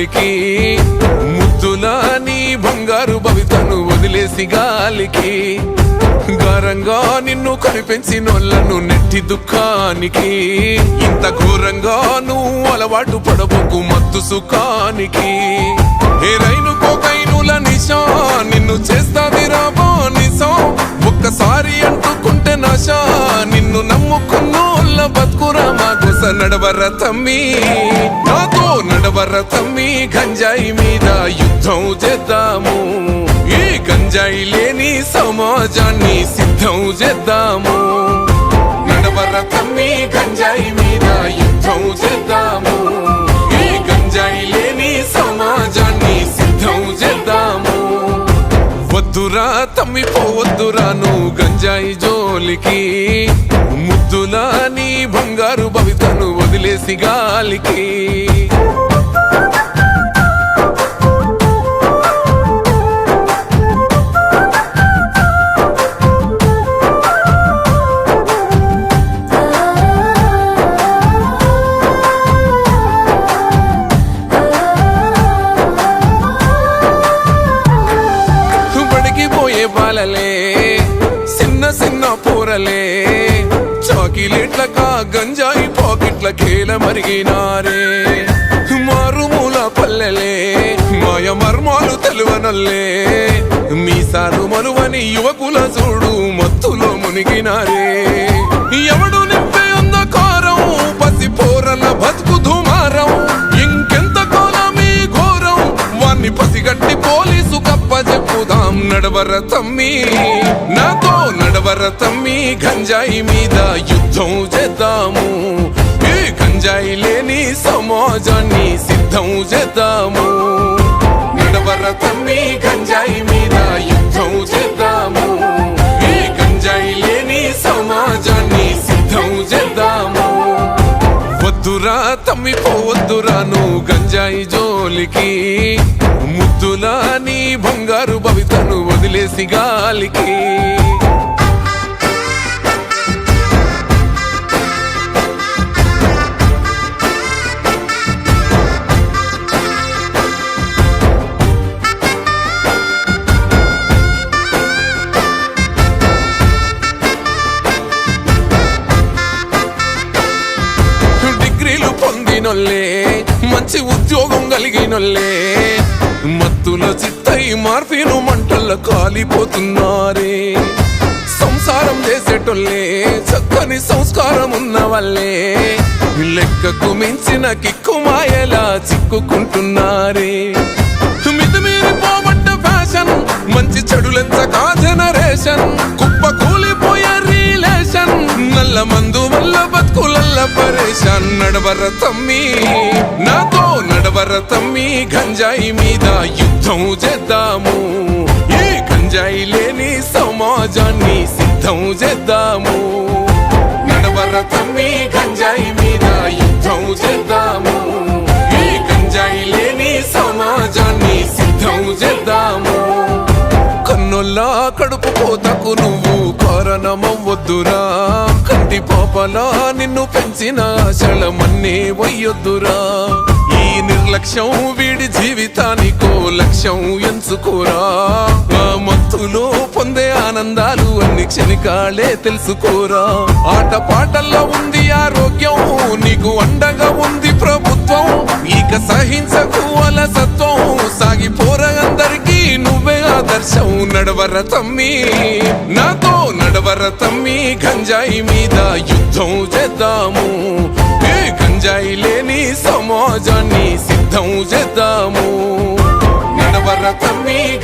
గాలికి ముద్దుల నీ బంగారు భవితను వదిలేసి గాలికి. ఘరంగా నిన్ను కనిపించినోళ్ళను నెట్టి దుఃఖానికి. ఇంత ఘోరంగా నువ్వు అలవాటు పడబోకు మత్తు సుఖానికి. ఏ రైలు కోకైనుల నిశం నడవర తమ్మి? నాతో నడవర తమ్మి? గంజాయి మీద యుద్ధం చేద్దాము. ఈ గంజాయి లేని సమాజాన్ని సిద్ధం చేద్దాము. నడవర తమ్మి? గంజాయి మీద యుద్ధం చేద్దాము. ఈ గంజాయి లేని సమాజాన్ని సిద్ధం చేద్దాము. వద్దురా తమ్మి పోవద్దురా నువ్వు గంజాయి జోలికి. ముద్దులా నీ బంగారు భవితను వదిలేసి గాలికి. పోయే బాలలే చిన్న చిన్న పూరలే. చాకిలెట్లక గంజాయి పాకెట్ల కేల మరిగినారే. మారుమూల పల్లెలే మాయ మర్మాలు తెలువనల్లే. మీసాలు మనువని యువకుల చూడు మత్తులో మునిగినారే. ఎవడు నింపే అంధకారం పసి పోరల బతుకు దుమారం. ఇంకెంత కాలం ఈ ఘోరం వాణ్ణి పసిగట్టి పోలీసు కప్ప చెప్పుదాం నడవర తమ్మీ నడవర తమ్మి గంజాయి మీద యుద్ధం చేద్దాము. ఈ గంజాయి లేని సమాజాన్ని సిద్ధం చేద్దాము. నడవర తమ్మి గంజాయి మీద యుద్ధం చేద్దాము. ఈ గంజాయి లేని సమాజాన్ని సిద్ధం చేద్దాము. వద్దురా తమ్మి పోవద్దురా నువ్వు గంజాయి జోలికి. ముద్దులా నీ బంగారు భవితను వదిలేసి గాలికి. నొల్లే మంచి ఉద్యోగం కలిగినొల్లే మత్తుల చిత్తై మార్పిను మంటల్లో కాలిపోతున్నారే. సంసారం చేసేటోళ్ళే చక్కని సంస్కారం ఉన్న వాళ్ళే లెక్కకు మించిన కిక్కు మాయలా చిక్కుకుంటున్నారే. మితిమీరి పోబట్ట ఫ్యాషన్ మంచి చెడులెంచకా జనరేషన్ బతుకులల్ల పరేషాన్ నడవర తమ్మి. నాతో నడవర తమ్మి గంజాయి మీద యుద్ధం చేద్దాము. ఈ గంజాయి లేని సమాజాన్ని సిద్ధం చేద్దాము. నడవర తమ్మి గంజాయి మీద యుద్ధం చేద్దాము. ఈ గంజాయి లేని సమాజాన్ని సిద్ధం చేద్దాము. కన్నుల్లా కడుపు పోతకు నువ్వు కారణమవ్వద్దురా. కంటి పాపలా నిన్ను పెంచిన ఆశలమన్నీ వయ్యొద్దురా. ఈ నిర్లక్ష్యం వీడి జీవితానికో లక్ష్యం ఎంచుకోరా. మత్తులో పొందే ఆనందాలు అన్ని క్షణికాలే తెలుసుకోరా. ఆట పాటల్లో ఉంది ఆరోగ్యం నీకు అండగా ఉంది ప్రభుత్వం. ఇక సహించకు అలసత్వం నడవర తమ్మి నాతో నడవర తమ్మి గంజాయి మీద యుద్ధం చేద్దాము. ఏ గంజాయి లేని సమాజాన్ని సిద్ధం చేద్దాము. నడవర తమ్మి